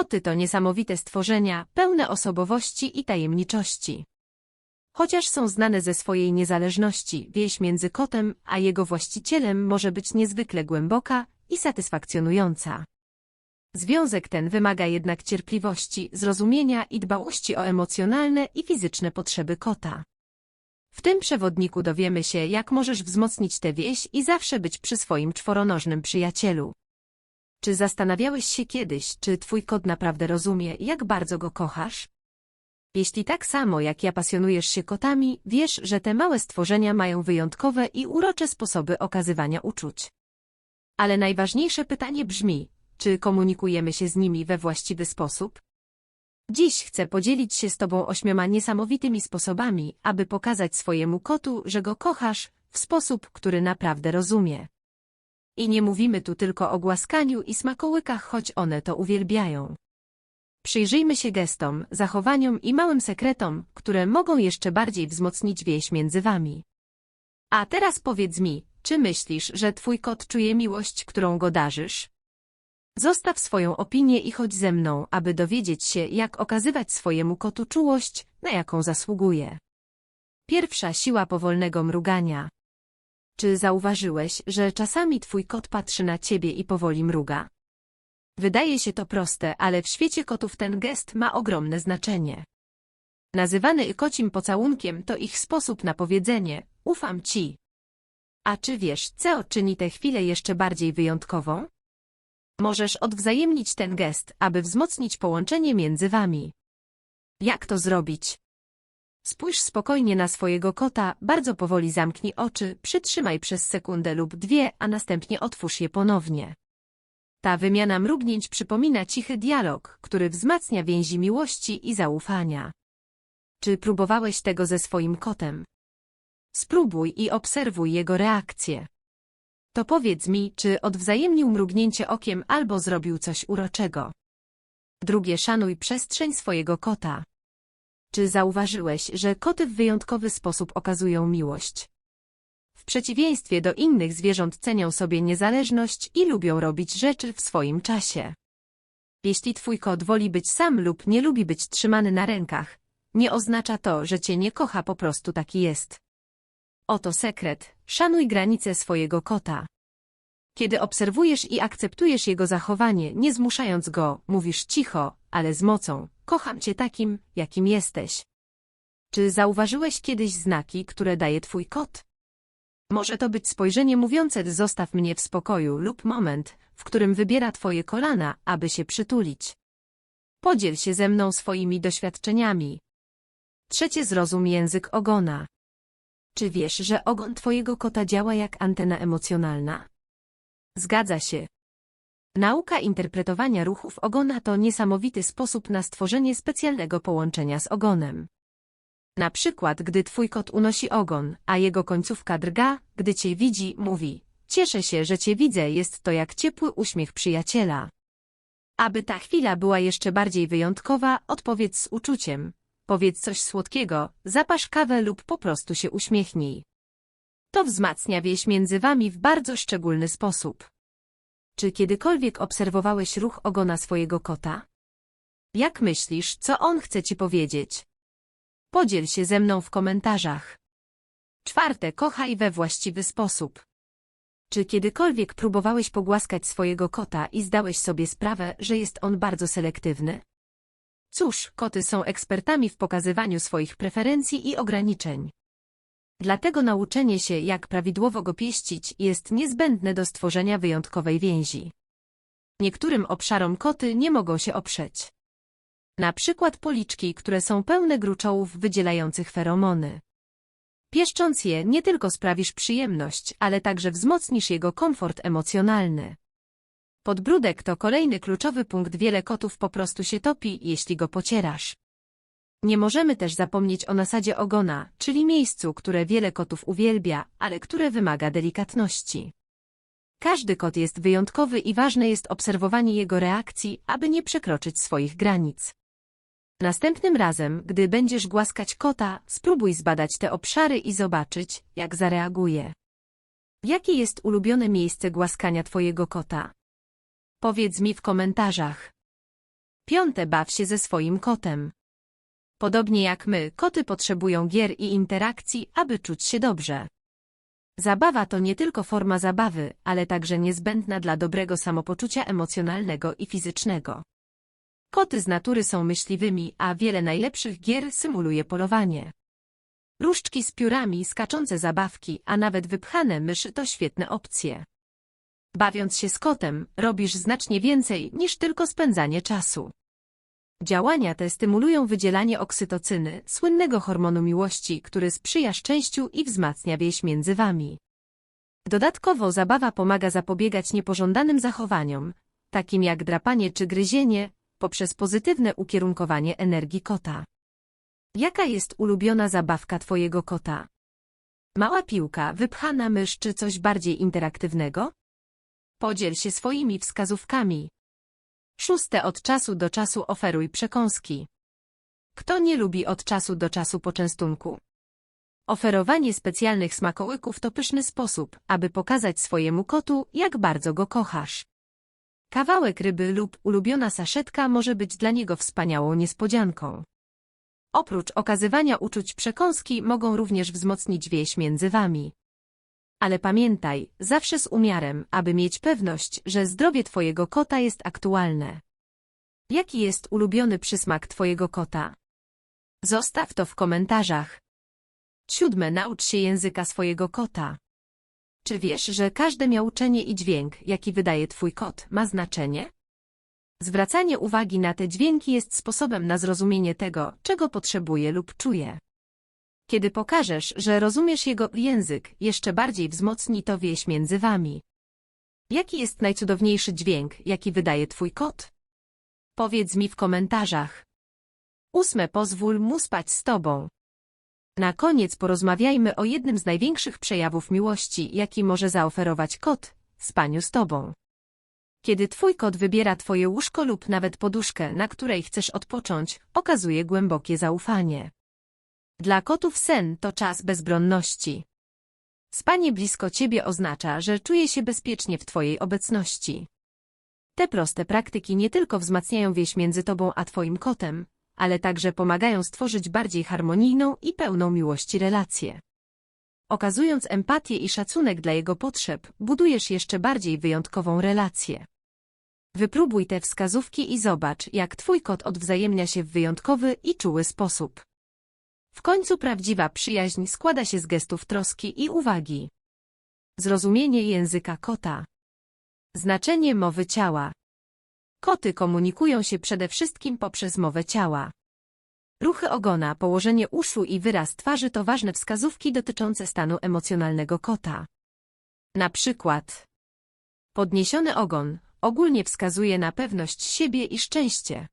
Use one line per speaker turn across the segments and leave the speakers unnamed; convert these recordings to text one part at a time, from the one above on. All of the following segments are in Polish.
Koty to niesamowite stworzenia, pełne osobowości i tajemniczości. Chociaż są znane ze swojej niezależności, więź między kotem a jego właścicielem może być niezwykle głęboka i satysfakcjonująca. Związek ten wymaga jednak cierpliwości, zrozumienia i dbałości o emocjonalne i fizyczne potrzeby kota. W tym przewodniku dowiemy się, jak możesz wzmocnić tę więź i zawsze być przy swoim czworonożnym przyjacielu. Czy zastanawiałeś się kiedyś, czy twój kot naprawdę rozumie, jak bardzo go kochasz? Jeśli tak samo jak ja pasjonujesz się kotami, wiesz, że te małe stworzenia mają wyjątkowe i urocze sposoby okazywania uczuć. Ale najważniejsze pytanie brzmi, czy komunikujemy się z nimi we właściwy sposób? Dziś chcę podzielić się z Tobą ośmioma niesamowitymi sposobami, aby pokazać swojemu kotu, że go kochasz w sposób, który naprawdę rozumie. I nie mówimy tu tylko o głaskaniu i smakołykach, choć one to uwielbiają. Przyjrzyjmy się gestom, zachowaniom i małym sekretom, które mogą jeszcze bardziej wzmocnić więź między Wami. A teraz powiedz mi, czy myślisz, że Twój kot czuje miłość, którą go darzysz? Zostaw swoją opinię i chodź ze mną, aby dowiedzieć się, jak okazywać swojemu kotu czułość, na jaką zasługuje. Pierwsza siła powolnego mrugania. Czy zauważyłeś, że czasami twój kot patrzy na ciebie i powoli mruga? Wydaje się to proste, ale w świecie kotów ten gest ma ogromne znaczenie. Nazywany kocim pocałunkiem to ich sposób na powiedzenie, ufam ci. A czy wiesz, co czyni tę chwilę jeszcze bardziej wyjątkową? Możesz odwzajemnić ten gest, aby wzmocnić połączenie między wami. Jak to zrobić? Spójrz spokojnie na swojego kota, bardzo powoli zamknij oczy, przytrzymaj przez sekundę lub dwie, a następnie otwórz je ponownie. Ta wymiana mrugnięć przypomina cichy dialog, który wzmacnia więzi miłości i zaufania. Czy próbowałeś tego ze swoim kotem? Spróbuj i obserwuj jego reakcję. To powiedz mi, czy odwzajemnił mrugnięcie okiem albo zrobił coś uroczego. Drugie szanuj przestrzeń swojego kota. Czy zauważyłeś, że koty w wyjątkowy sposób okazują miłość? W przeciwieństwie do innych zwierząt cenią sobie niezależność i lubią robić rzeczy w swoim czasie. Jeśli twój kot woli być sam lub nie lubi być trzymany na rękach, nie oznacza to, że cię nie kocha, po prostu taki jest. Oto sekret, szanuj granice swojego kota. Kiedy obserwujesz i akceptujesz jego zachowanie, nie zmuszając go, mówisz cicho, ale z mocą, kocham cię takim, jakim jesteś. Czy zauważyłeś kiedyś znaki, które daje twój kot? Może to być spojrzenie mówiące zostaw mnie w spokoju lub moment, w którym wybiera twoje kolana, aby się przytulić. Podziel się ze mną swoimi doświadczeniami. Trzecie zrozum język ogona. Czy wiesz, że ogon twojego kota działa jak antena emocjonalna? Zgadza się. Nauka interpretowania ruchów ogona to niesamowity sposób na stworzenie specjalnego połączenia z ogonem. Na przykład, gdy twój kot unosi ogon, a jego końcówka drga, gdy cię widzi, mówi Cieszę się, że cię widzę, jest to jak ciepły uśmiech przyjaciela. Aby ta chwila była jeszcze bardziej wyjątkowa, odpowiedz z uczuciem. Powiedz coś słodkiego, zapasz kawę lub po prostu się uśmiechnij. To wzmacnia wieś między wami w bardzo szczególny sposób. Czy kiedykolwiek obserwowałeś ruch ogona swojego kota? Jak myślisz, co on chce ci powiedzieć? Podziel się ze mną w komentarzach. Czwarte, kochaj we właściwy sposób. Czy kiedykolwiek próbowałeś pogłaskać swojego kota i zdałeś sobie sprawę, że jest on bardzo selektywny? Cóż, koty są ekspertami w pokazywaniu swoich preferencji i ograniczeń. Dlatego nauczenie się, jak prawidłowo go pieścić, jest niezbędne do stworzenia wyjątkowej więzi. Niektórym obszarom koty nie mogą się oprzeć. Na przykład policzki, które są pełne gruczołów wydzielających feromony. Pieszcząc je, nie tylko sprawisz przyjemność, ale także wzmocnisz jego komfort emocjonalny. Podbródek to kolejny kluczowy punkt. Wiele kotów po prostu się topi, jeśli go pocierasz. Nie możemy też zapomnieć o nasadzie ogona, czyli miejscu, które wiele kotów uwielbia, ale które wymaga delikatności. Każdy kot jest wyjątkowy i ważne jest obserwowanie jego reakcji, aby nie przekroczyć swoich granic. Następnym razem, gdy będziesz głaskać kota, spróbuj zbadać te obszary i zobaczyć, jak zareaguje. Jakie jest ulubione miejsce głaskania twojego kota? Powiedz mi w komentarzach. Piąte, baw się ze swoim kotem. Podobnie jak my, koty potrzebują gier i interakcji, aby czuć się dobrze. Zabawa to nie tylko forma zabawy, ale także niezbędna dla dobrego samopoczucia emocjonalnego i fizycznego. Koty z natury są myśliwymi, a wiele najlepszych gier symuluje polowanie. Różdżki z piórami, skaczące zabawki, a nawet wypchane myszy to świetne opcje. Bawiąc się z kotem, robisz znacznie więcej niż tylko spędzanie czasu. Działania te stymulują wydzielanie oksytocyny, słynnego hormonu miłości, który sprzyja szczęściu i wzmacnia więź między wami. Dodatkowo zabawa pomaga zapobiegać niepożądanym zachowaniom, takim jak drapanie czy gryzienie, poprzez pozytywne ukierunkowanie energii kota. Jaka jest ulubiona zabawka twojego kota? Mała piłka, wypchana mysz czy coś bardziej interaktywnego? Podziel się swoimi wskazówkami. Szóste od czasu do czasu oferuj przekąski. Kto nie lubi od czasu do czasu poczęstunku? Oferowanie specjalnych smakołyków to pyszny sposób, aby pokazać swojemu kotu, jak bardzo go kochasz. Kawałek ryby lub ulubiona saszetka może być dla niego wspaniałą niespodzianką. Oprócz okazywania uczuć przekąski mogą również wzmocnić więź między wami. Ale pamiętaj, zawsze z umiarem, aby mieć pewność, że zdrowie twojego kota jest aktualne. Jaki jest ulubiony przysmak twojego kota? Zostaw to w komentarzach. Siódme, naucz się języka swojego kota. Czy wiesz, że każde miauczenie i dźwięk, jaki wydaje twój kot, ma znaczenie? Zwracanie uwagi na te dźwięki jest sposobem na zrozumienie tego, czego potrzebuje lub czuje. Kiedy pokażesz, że rozumiesz jego język, jeszcze bardziej wzmocni to wieś między wami. Jaki jest najcudowniejszy dźwięk, jaki wydaje twój kot? Powiedz mi w komentarzach. Ósme, pozwól mu spać z tobą. Na koniec porozmawiajmy o jednym z największych przejawów miłości, jaki może zaoferować kot, spaniu z tobą. Kiedy twój kot wybiera twoje łóżko lub nawet poduszkę, na której chcesz odpocząć, okazuje głębokie zaufanie. Dla kotów sen to czas bezbronności. Spanie blisko ciebie oznacza, że czuje się bezpiecznie w twojej obecności. Te proste praktyki nie tylko wzmacniają więź między tobą a twoim kotem, ale także pomagają stworzyć bardziej harmonijną i pełną miłości relację. Okazując empatię i szacunek dla jego potrzeb, budujesz jeszcze bardziej wyjątkową relację. Wypróbuj te wskazówki i zobacz, jak twój kot odwzajemnia się w wyjątkowy i czuły sposób. W końcu prawdziwa przyjaźń składa się z gestów troski i uwagi. Zrozumienie języka kota. Znaczenie mowy ciała. Koty komunikują się przede wszystkim poprzez mowę ciała. Ruchy ogona, położenie uszu i wyraz twarzy to ważne wskazówki dotyczące stanu emocjonalnego kota. Na przykład podniesiony ogon ogólnie wskazuje na pewność siebie i szczęście.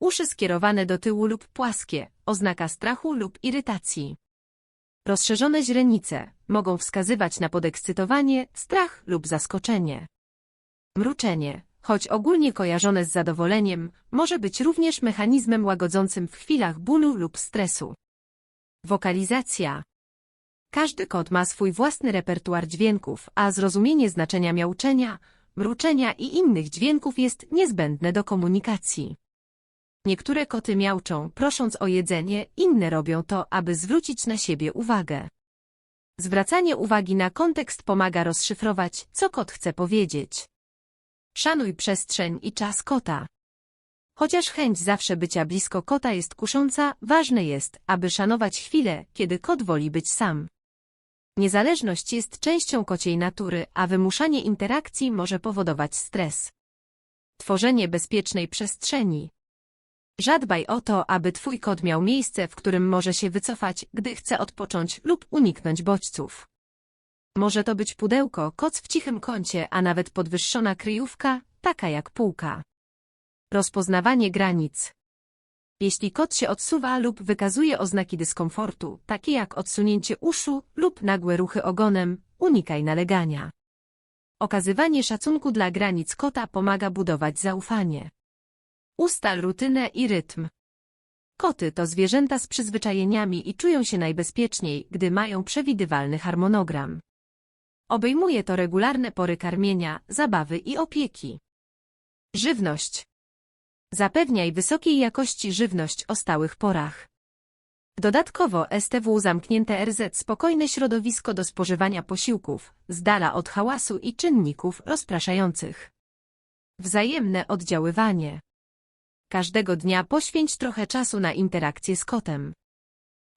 Uszy skierowane do tyłu lub płaskie, oznaka strachu lub irytacji. Rozszerzone źrenice mogą wskazywać na podekscytowanie, strach lub zaskoczenie. Mruczenie, choć ogólnie kojarzone z zadowoleniem, może być również mechanizmem łagodzącym w chwilach bólu lub stresu. Wokalizacja Każdy kot ma swój własny repertuar dźwięków, a zrozumienie znaczenia miauczenia, mruczenia i innych dźwięków jest niezbędne do komunikacji. Niektóre koty miauczą, prosząc o jedzenie, inne robią to, aby zwrócić na siebie uwagę. Zwracanie uwagi na kontekst pomaga rozszyfrować, co kot chce powiedzieć. Szanuj przestrzeń i czas kota. Chociaż chęć zawsze bycia blisko kota jest kusząca, ważne jest, aby szanować chwilę, kiedy kot woli być sam. Niezależność jest częścią kociej natury, a wymuszanie interakcji może powodować stres. Tworzenie bezpiecznej przestrzeni. Zadbaj o to, aby twój kot miał miejsce, w którym może się wycofać, gdy chce odpocząć lub uniknąć bodźców. Może to być pudełko, koc w cichym kącie, a nawet podwyższona kryjówka, taka jak półka. Rozpoznawanie granic. Jeśli kot się odsuwa lub wykazuje oznaki dyskomfortu, takie jak odsunięcie uszu lub nagłe ruchy ogonem, unikaj nalegania. Okazywanie szacunku dla granic kota pomaga budować zaufanie. Ustal rutynę i rytm. Koty to zwierzęta z przyzwyczajeniami i czują się najbezpieczniej, gdy mają przewidywalny harmonogram. Obejmuje to regularne pory karmienia, zabawy i opieki. Żywność. Zapewniaj wysokiej jakości żywność o stałych porach. Dodatkowo STW zamknięte RZ spokojne środowisko do spożywania posiłków, z dala od hałasu i czynników rozpraszających. Wzajemne oddziaływanie. Każdego dnia poświęć trochę czasu na interakcję z kotem.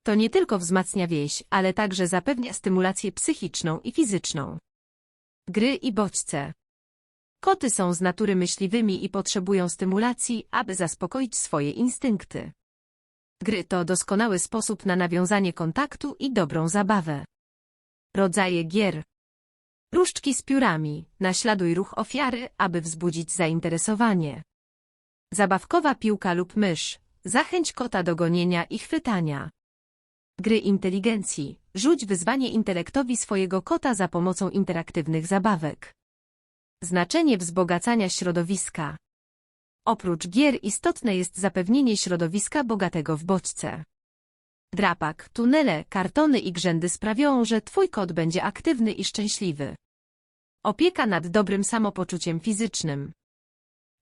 To nie tylko wzmacnia więź, ale także zapewnia stymulację psychiczną i fizyczną. Gry i bodźce. Koty są z natury myśliwymi i potrzebują stymulacji, aby zaspokoić swoje instynkty. Gry to doskonały sposób na nawiązanie kontaktu i dobrą zabawę. Rodzaje gier. Różdżki z piórami. Naśladuj ruch ofiary, aby wzbudzić zainteresowanie. Zabawkowa piłka lub mysz. Zachęć kota do gonienia i chwytania. Gry inteligencji. Rzuć wyzwanie intelektowi swojego kota za pomocą interaktywnych zabawek. Znaczenie wzbogacania środowiska. Oprócz gier istotne jest zapewnienie środowiska bogatego w bodźce. Drapak, tunele, kartony i grzędy sprawią, że twój kot będzie aktywny i szczęśliwy. Opieka nad dobrym samopoczuciem fizycznym.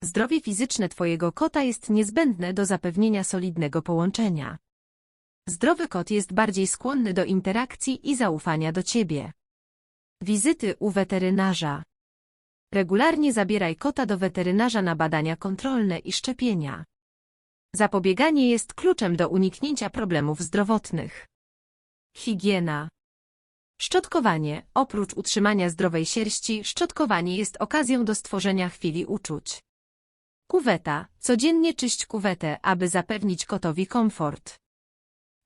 Zdrowie fizyczne twojego kota jest niezbędne do zapewnienia solidnego połączenia. Zdrowy kot jest bardziej skłonny do interakcji i zaufania do ciebie. Wizyty u weterynarza. Regularnie zabieraj kota do weterynarza na badania kontrolne i szczepienia. Zapobieganie jest kluczem do uniknięcia problemów zdrowotnych. Higiena. Szczotkowanie. Oprócz utrzymania zdrowej sierści, szczotkowanie jest okazją do stworzenia chwili uczuć. Kuweta. Codziennie czyść kuwetę, aby zapewnić kotowi komfort.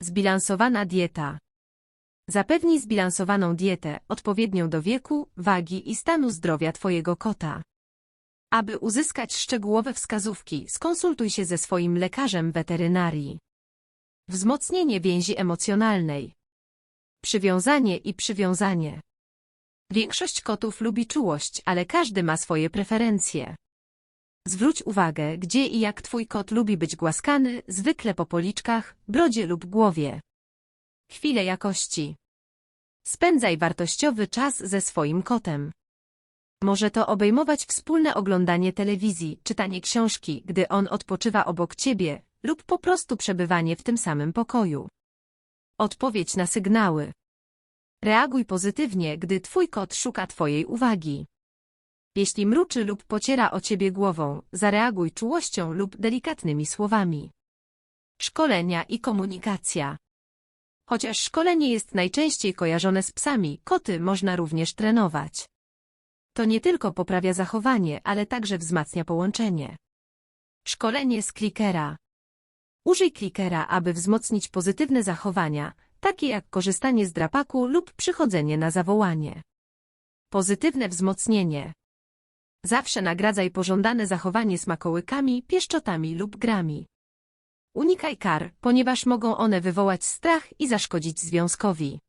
Zbilansowana dieta. Zapewnij zbilansowaną dietę, odpowiednią do wieku, wagi i stanu zdrowia Twojego kota. Aby uzyskać szczegółowe wskazówki, skonsultuj się ze swoim lekarzem weterynarii. Wzmocnienie więzi emocjonalnej. Przywiązanie i przywiązanie. Większość kotów lubi czułość, ale każdy ma swoje preferencje. Zwróć uwagę, gdzie i jak Twój kot lubi być głaskany, zwykle po policzkach, brodzie lub głowie. Chwile jakości. Spędzaj wartościowy czas ze swoim kotem. Może to obejmować wspólne oglądanie telewizji, czytanie książki, gdy on odpoczywa obok ciebie, lub po prostu przebywanie w tym samym pokoju. Odpowiedź na sygnały. Reaguj pozytywnie, gdy twój kot szuka twojej uwagi. Jeśli mruczy lub pociera o ciebie głową, zareaguj czułością lub delikatnymi słowami. Szkolenia i komunikacja. Chociaż szkolenie jest najczęściej kojarzone z psami, koty można również trenować. To nie tylko poprawia zachowanie, ale także wzmacnia połączenie. Szkolenie z klikera. Użyj klikera, aby wzmocnić pozytywne zachowania, takie jak korzystanie z drapaku lub przychodzenie na zawołanie. Pozytywne wzmocnienie. Zawsze nagradzaj pożądane zachowanie smakołykami, pieszczotami lub grami. Unikaj kar, ponieważ mogą one wywołać strach i zaszkodzić związkowi.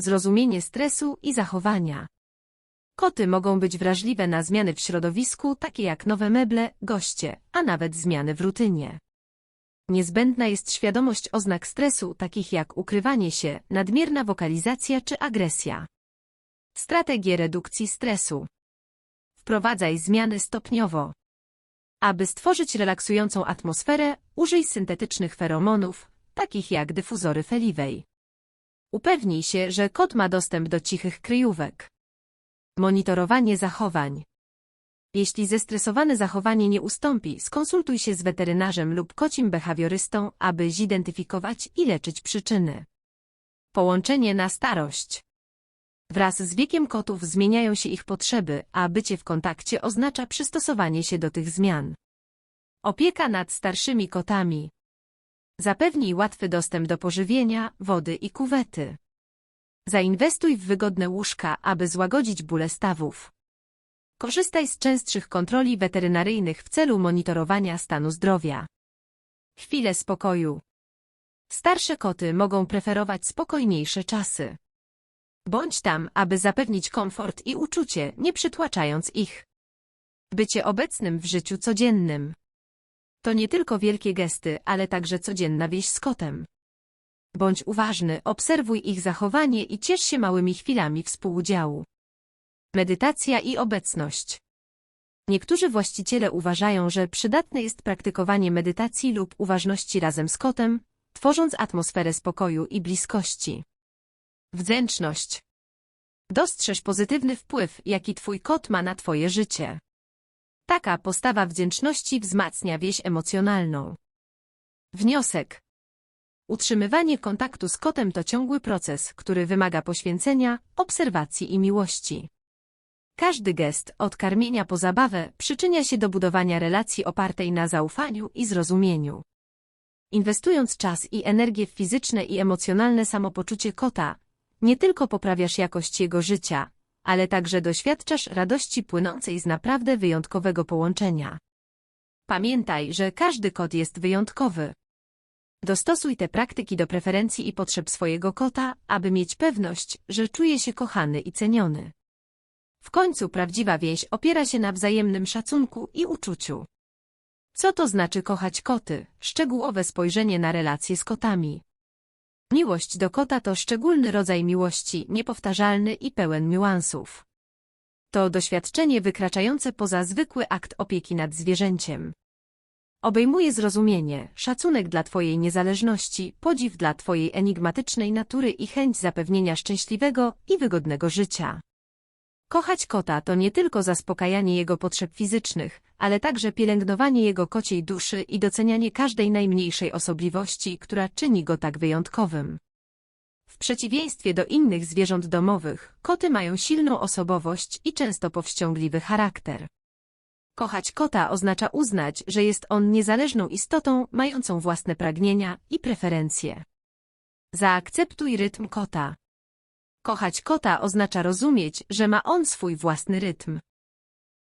Zrozumienie stresu i zachowania. Koty mogą być wrażliwe na zmiany w środowisku, takie jak nowe meble, goście, a nawet zmiany w rutynie. Niezbędna jest świadomość oznak stresu, takich jak ukrywanie się, nadmierna wokalizacja czy agresja. Strategie redukcji stresu. Wprowadzaj zmiany stopniowo. Aby stworzyć relaksującą atmosferę, użyj syntetycznych feromonów, takich jak dyfuzory Feliwej. Upewnij się, że kot ma dostęp do cichych kryjówek. Monitorowanie zachowań. Jeśli zestresowane zachowanie nie ustąpi, skonsultuj się z weterynarzem lub kocim behawiorystą, aby zidentyfikować i leczyć przyczyny. Połączenie na starość. Wraz z wiekiem kotów zmieniają się ich potrzeby, a bycie w kontakcie oznacza przystosowanie się do tych zmian. Opieka nad starszymi kotami. Zapewnij łatwy dostęp do pożywienia, wody i kuwety. Zainwestuj w wygodne łóżka, aby złagodzić bóle stawów. Korzystaj z częstszych kontroli weterynaryjnych w celu monitorowania stanu zdrowia. Chwile spokoju. Starsze koty mogą preferować spokojniejsze czasy. Bądź tam, aby zapewnić komfort i uczucie, nie przytłaczając ich. Bycie obecnym w życiu codziennym. To nie tylko wielkie gesty, ale także codzienna wieś z kotem. Bądź uważny, obserwuj ich zachowanie i ciesz się małymi chwilami współudziału. Medytacja i obecność. Niektórzy właściciele uważają, że przydatne jest praktykowanie medytacji lub uważności razem z kotem, tworząc atmosferę spokoju i bliskości. Wdzięczność. Dostrzeż pozytywny wpływ, jaki Twój kot ma na Twoje życie. Taka postawa wdzięczności wzmacnia wieś emocjonalną. Wniosek. Utrzymywanie kontaktu z kotem to ciągły proces, który wymaga poświęcenia, obserwacji i miłości. Każdy gest, od karmienia po zabawę, przyczynia się do budowania relacji opartej na zaufaniu i zrozumieniu. Inwestując czas i energię w fizyczne i emocjonalne samopoczucie kota, nie tylko poprawiasz jakość jego życia, ale także doświadczasz radości płynącej z naprawdę wyjątkowego połączenia. Pamiętaj, że każdy kot jest wyjątkowy. Dostosuj te praktyki do preferencji i potrzeb swojego kota, aby mieć pewność, że czuje się kochany i ceniony. W końcu prawdziwa więź opiera się na wzajemnym szacunku i uczuciu. Co to znaczy kochać koty? Szczegółowe spojrzenie na relacje z kotami. Miłość do kota to szczególny rodzaj miłości, niepowtarzalny i pełen niuansów. To doświadczenie wykraczające poza zwykły akt opieki nad zwierzęciem. Obejmuje zrozumienie, szacunek dla Twojej niezależności, podziw dla Twojej enigmatycznej natury i chęć zapewnienia szczęśliwego i wygodnego życia. Kochać kota to nie tylko zaspokajanie jego potrzeb fizycznych, ale także pielęgnowanie jego kociej duszy i docenianie każdej najmniejszej osobliwości, która czyni go tak wyjątkowym. W przeciwieństwie do innych zwierząt domowych, koty mają silną osobowość i często powściągliwy charakter. Kochać kota oznacza uznać, że jest on niezależną istotą, mającą własne pragnienia i preferencje. Zaakceptuj rytm kota. Kochać kota oznacza rozumieć, że ma on swój własny rytm.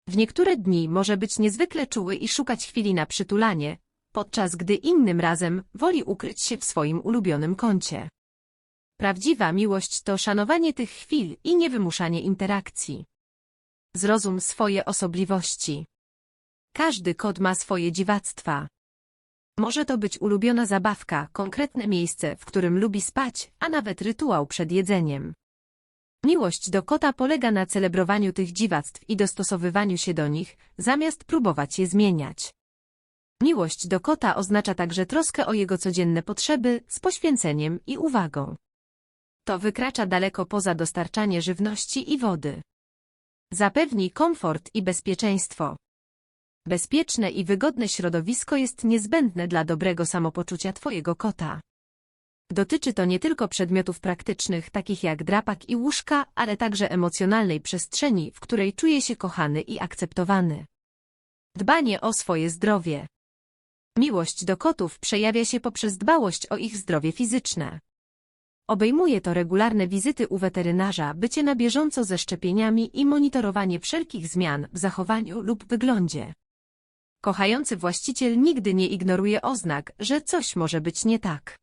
W niektóre dni może być niezwykle czuły i szukać chwili na przytulanie, podczas gdy innym razem woli ukryć się w swoim ulubionym kącie. Prawdziwa miłość to szanowanie tych chwil i niewymuszanie interakcji. Zrozum swoje osobliwości. Każdy kot ma swoje dziwactwa. Może to być ulubiona zabawka, konkretne miejsce, w którym lubi spać, a nawet rytuał przed jedzeniem. Miłość do kota polega na celebrowaniu tych dziwactw i dostosowywaniu się do nich, zamiast próbować je zmieniać. Miłość do kota oznacza także troskę o jego codzienne potrzeby z poświęceniem i uwagą. To wykracza daleko poza dostarczanie żywności i wody. Zapewni komfort i bezpieczeństwo. Bezpieczne i wygodne środowisko jest niezbędne dla dobrego samopoczucia Twojego kota. Dotyczy to nie tylko przedmiotów praktycznych, takich jak drapak i łóżka, ale także emocjonalnej przestrzeni, w której czuje się kochany i akceptowany. Dbanie o swoje zdrowie. Miłość do kotów przejawia się poprzez dbałość o ich zdrowie fizyczne. Obejmuje to regularne wizyty u weterynarza, bycie na bieżąco ze szczepieniami i monitorowanie wszelkich zmian w zachowaniu lub wyglądzie. Kochający właściciel nigdy nie ignoruje oznak, że coś może być nie tak.